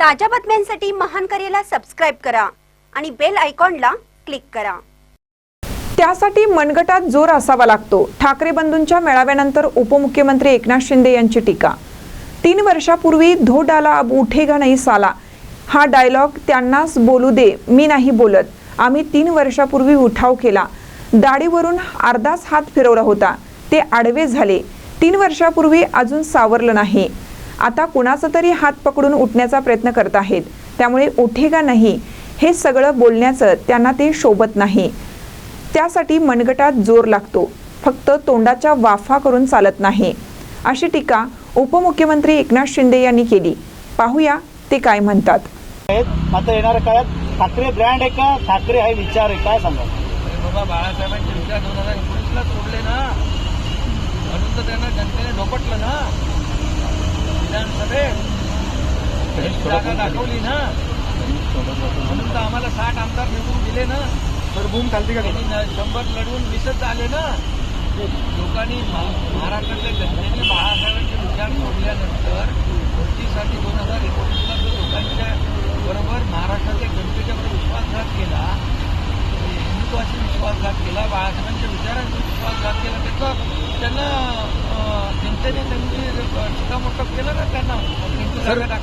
ताज्या बातम्यांसाठी महान करेला सबस्क्राईब करा आणि बेल आयकॉनला क्लिक करा. त्यासाठी मनगटात जोर असावा लागतो. ठाकरे बंधूंच्या मेळाव्यानंतर उपमुख्यमंत्री एकनाथ शिंदे यांची टीका. तीन वर्षापूर्वी धो डाला अब उठेगा नाही साला. हा डायलॉग त्यांनाच बोलू दे मी नाही बोलत. आम्ही तीन वर्षापूर्वी उठाव केला. दाढीवरून अर्धाच हात फिरवला होता. ते आडवे झाले. तीन वर्षापूर्वी अजून सावरलं नाही. आता कुणाचा तरी हात पकडून उठण्याचा प्रयत्न करत आहेत. त्यामुळे उठेगा नाही हे सगळं बोलण्याचं त्यांना ते शोभत नाही. त्यासाठी मनगटात जोर लागतो. फक्त तोंडाच्या वाफा करून चालत नाही. अशी टीका उपमुख्यमंत्री एकनाथ शिंदे यांनी केली. पाहूया ते काय म्हणतात. आता येणाऱ्या काळात ठाकरे ब्रँड आहे का? ठाकरे हा विचार आहे. काय सांगा अरे बाबा बाळासाहेबांचे विचार दोन हजार एकोणीसला सोडले ना. म्हणून तर त्यांना जनतेने ढोपटलं ना. विधानसभेत. जागा दाखवली ना. म्हणून तर आम्हाला साठ आमदार निवडून दिले ना. भूम चालते त्यांनी न- शंभर लढवून वीसच आले ना. लोकांनी महा- महाराष्ट्रातल्या जनतेने बाळासाहेबांचे विचार सोडल्यानंतर वृत्तीसाठी दोन हजार एकोणीसला जो लोकांच्या बरोबर महाराष्ट्रातल्या जनतेच्या बरोबर विश्वासघात केला हिंदुत्वाशी विश्वासघात केला बाळासाहेबांच्या विचारांचा विश्वासघात केला त्याचा त्यांना जनतेने त्यांची शिकामोर्तब केलं ना त्यांना त्यांची जागा दाखवली.